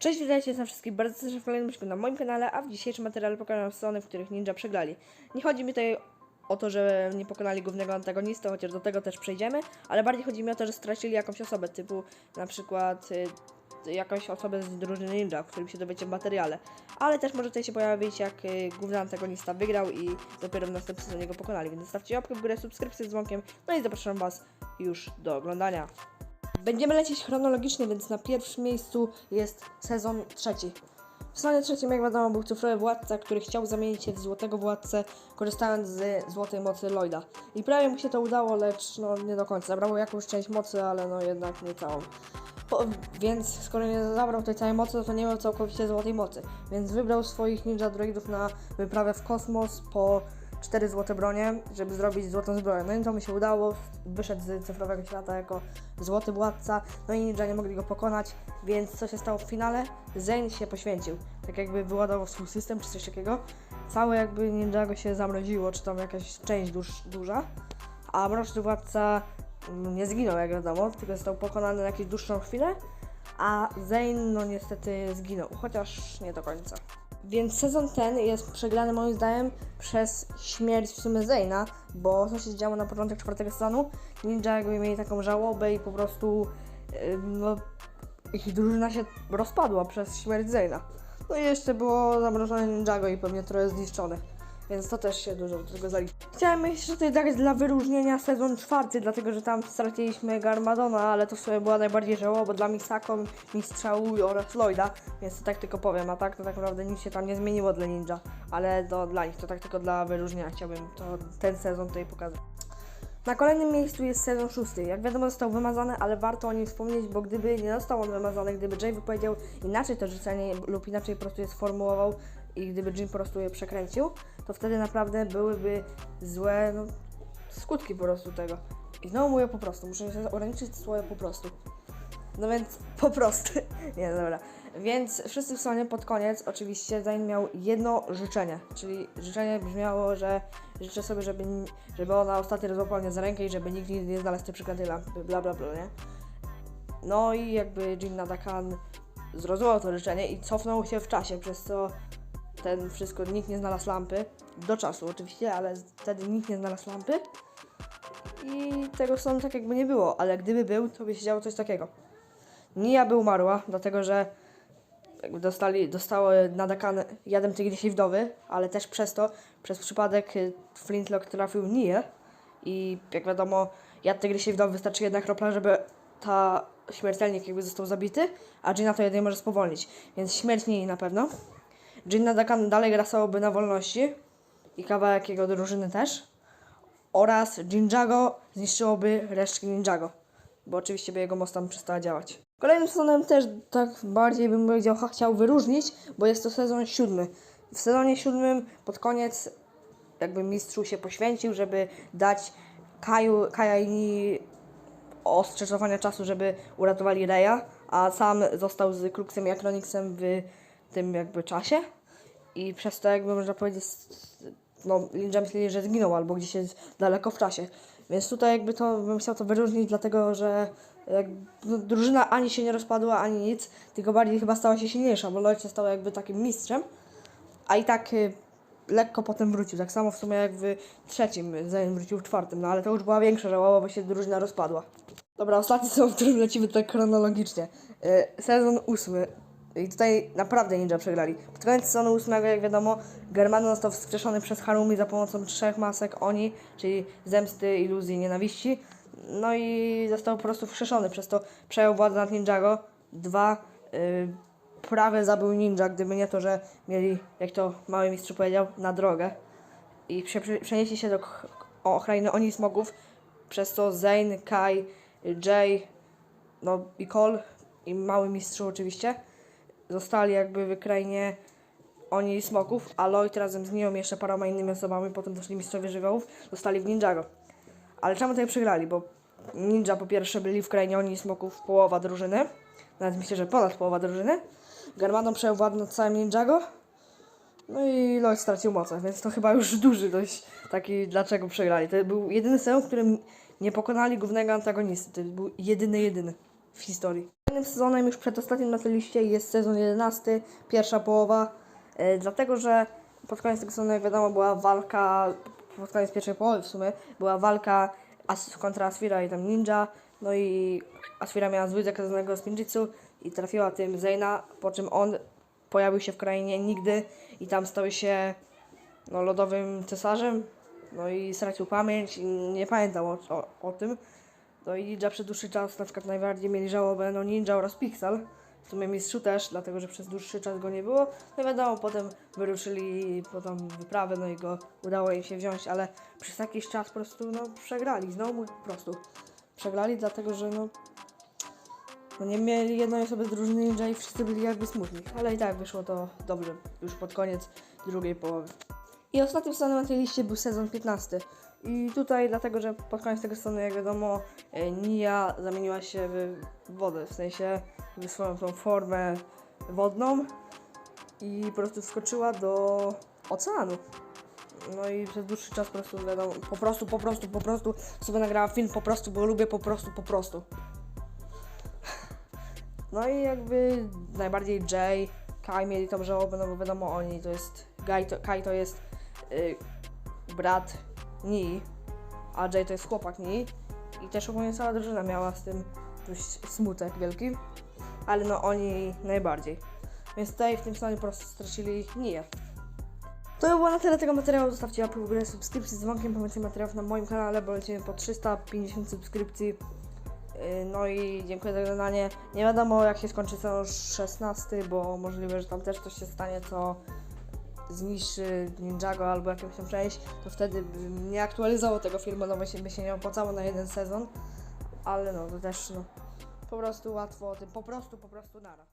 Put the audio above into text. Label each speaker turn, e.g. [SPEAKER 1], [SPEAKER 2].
[SPEAKER 1] Cześć, witajcie na wszystkich bardzo serdecznie w kolejnym odcinku na moim kanale, a w dzisiejszym materiale pokażę strony, w których ninja przegrali. Nie chodzi mi tutaj o to, że nie pokonali głównego antagonista, chociaż do tego też przejdziemy, ale bardziej chodzi mi o to, że stracili jakąś osobę, typu na przykład y, jakąś osobę z drużyny ninja, o którym się dowiecie w materiale. Ale też może tutaj się pojawić, jak y, główny antagonista wygrał i dopiero w następnym sezonie go pokonali. Więc zostawcie łapkę w górę, subskrypcję z dzwonkiem, no i zapraszam was już do oglądania. Będziemy lecieć chronologicznie, więc na pierwszym miejscu jest sezon trzeci. W sezonie trzecim, jak wiadomo, był cyfrowy władca, który chciał zamienić się w złotego władcę, korzystając z złotej mocy Lloyda. I prawie mu się to udało, lecz no nie do końca. Zabrało jakąś część mocy, ale no jednak nie całą. Po, więc skoro nie zabrał tej całej mocy, to nie miał całkowicie złotej mocy. Więc wybrał swoich ninja droidów na wyprawę w kosmos po cztery złote bronie, żeby zrobić złotą zbroję. No i to mi się udało. Wyszedł z cyfrowego świata jako złoty władca, no i ninja nie mogli go pokonać, więc co się stało w finale? Zane się poświęcił. Tak jakby wyładował swój system czy coś takiego. Całe jakby Ninjago się zamroziło, czy tam jakaś część duż, duża. A mroczny władca mm, nie zginął, jak wiadomo, tylko został pokonany na jakąś dłuższą chwilę. A Zane, no niestety zginął, chociaż nie do końca. Więc sezon ten jest przegrany moim zdaniem przez śmierć w sumie Zayna, bo co się działo na początek czwartego sezonu? Ninja jakby mieli taką żałobę i po prostu ym, no, ich drużyna się rozpadła przez śmierć Zayna. No i jeszcze było zamrożone Ninjago i pewnie trochę zniszczone. Więc to też się dużo do tego zalicza. Chciałem jeszcze tutaj dać dla wyróżnienia sezon czwarty, dlatego że tam straciliśmy Garmadona, ale to w sumie była najbardziej żałoba dla Misako, Mistrza Wu oraz Lloyda, więc to tak tylko powiem, a tak to tak naprawdę nic się tam nie zmieniło dla Ninja, ale do, dla nich to tak tylko dla wyróżnienia chciałbym to ten sezon tutaj pokazać. Na kolejnym miejscu jest sezon szósty. Jak wiadomo został wymazany, ale warto o nim wspomnieć, bo gdyby nie został on wymazany, gdyby Jay wypowiedział inaczej to życzenie lub inaczej po prostu je sformułował i gdyby Jim po prostu je przekręcił, to wtedy naprawdę byłyby złe no, skutki po prostu tego. I znowu mówię po prostu, muszę się ograniczyć słowo po prostu. No więc po prostu. Nie, dobra. Więc wszyscy w salonie pod koniec oczywiście Zayn miał jedno życzenie, czyli życzenie brzmiało, że życzę sobie, żeby, żeby ona ostatnio rozłapała mnie za rękę i żeby nikt nigdy nie znalazł tej przeklętej bla bla bla, nie? No i jakby Jin Nadakan zrozumiał to życzenie i cofnął się w czasie, przez co ten wszystko, nikt nie znalazł lampy, do czasu oczywiście, ale wtedy nikt nie znalazł lampy i tego sądu tak jakby nie było, ale gdyby był, to by się działo coś takiego. Nia by umarła, dlatego że jakby dostali, dostały nadakan jadem tygrysiej wdowy, ale też przez to, przez przypadek y, Flintlock trafił Nię i jak wiadomo, jad tygrysiej wdowy wystarczy jedna kropla, żeby ta śmiertelnik jakby został zabity, a Gina to jedynie może spowolnić, więc śmierć Nii na pewno. Jin Nadakan dalej grasołoby na wolności i kawałek jego drużyny też oraz Jinjago zniszczyłoby resztki Ninjago, bo oczywiście by jego most tam przestała działać. Kolejnym sezonem też tak bardziej bym powiedział ch- chciał wyróżnić, bo jest to sezon siódmy. W sezonie siódmym pod koniec jakby mistrzu się poświęcił, żeby dać Kaju, Kaja i Ni ostrze czasowania czasu, żeby uratowali Reja, a sam został z Kruxem i Akronixem w tym jakby czasie i przez to jakby można powiedzieć no Ninja myśleli, że zginął albo gdzieś jest daleko w czasie. Więc tutaj jakby to bym chciał to wyróżnić, dlatego że jak, no, drużyna ani się nie rozpadła, ani nic, tylko bardziej chyba stała się silniejsza, bo Lloyd się stał jakby takim mistrzem, a i tak y, lekko potem wrócił. Tak samo w sumie jak w trzecim, zanim wrócił w czwartym, no ale to już była większa żałoba, bo się drużyna rozpadła. Dobra, ostatni sezon, w którym lecimy tak chronologicznie. Y, sezon ósmy. I tutaj naprawdę ninja przegrali. Pod koniec sezonu ósmego, jak wiadomo, Germano został wskrzeszony przez Harumi za pomocą trzech masek Oni, czyli zemsty, iluzji, nienawiści. No i został po prostu wskrzeszony, przez to przejął władzę nad Ninjago. Dwa, y, prawie zabił ninja, gdyby nie to, że mieli, jak to mały mistrz powiedział, na drogę. I prze, prze, przenieśli się do k- o, krainy Oni Smogów, przez to Zane, Kai, Jay, no i Cole i mały mistrzu oczywiście zostali jakby w krainie oni smoków, a Lloyd razem z nią i jeszcze paroma innymi osobami, potem doszli mistrzowie żywiołów, zostali w Ninjago. Ale czemu tutaj przegrali? Bo Ninja po pierwsze byli w krainie oni smoków połowa drużyny, nawet myślę, że ponad połowa drużyny. Germano przejął władzę nad całym Ninjago, no i Lloyd stracił moce, więc to chyba już duży dość taki, dlaczego przegrali. To był jedyny sezon, w którym nie pokonali głównego antagonisty. To był jedyny, jedyny. W historii. Kolejnym sezonem, już przedostatnim na tej liście, jest sezon 11, pierwsza połowa, e, dlatego że pod koniec tego sezonu, jak wiadomo, była walka, pod koniec pierwszej połowy w sumie, była walka kontra Asfira i tam Ninja, no i Asfira miała zły zakazanego z ninjitsu i trafiła tym Zayna, po czym on pojawił się w krainie nigdy i tam stał się no, lodowym cesarzem, no i stracił pamięć i nie pamiętał o, o, o tym. No i Ninja przez dłuższy czas na przykład najbardziej mieli żałobę no Ninja oraz Pixel. W sumie mistrzu też, dlatego że przez dłuższy czas go nie było. No wiadomo, potem wyruszyli po tą wyprawę, no i go udało im się wziąć, ale przez jakiś czas po prostu no przegrali, znowu po prostu przegrali, dlatego że no, no nie mieli jednej osoby z drużyny Ninja i wszyscy byli jakby smutni. Ale i tak wyszło to dobrze, już pod koniec drugiej połowy. I ostatnim sezonem na tej liście był sezon 15. I tutaj dlatego, że pod koniec tego sezonu, jak wiadomo, e, Nia zamieniła się w wodę, w sensie w swoją tą formę wodną i po prostu wskoczyła do oceanu. No i przez dłuższy czas po prostu wiadomo, po prostu, po prostu, po prostu sobie nagrałam film po prostu, bo lubię po prostu, po prostu. No i jakby najbardziej Jay, Kai mieli tą żałobę, no bo wiadomo oni to jest, Kai to, Kai to jest y, brat Nii, a Jay to jest chłopak Nii i też ogólnie cała drużyna miała z tym dość smutek wielki, ale no oni najbardziej. Więc tutaj w tym stanie po prostu stracili Niję. To by było na tyle tego materiału. Zostawcie łapkę w subskrypcji z dzwonkiem, pomocy materiałów na moim kanale, bo lecimy po 350 subskrypcji. Yy, No i dziękuję za oglądanie. Nie wiadomo jak się skończy sezon 16, bo możliwe, że tam też coś się stanie, co zniszczy Ninjago albo jakąś tam część, to wtedy bym nie aktualizował tego filmu, no bo się, by się nie opłacało na jeden sezon. Ale no, to też no, po prostu łatwo o tym, po prostu, po prostu nara.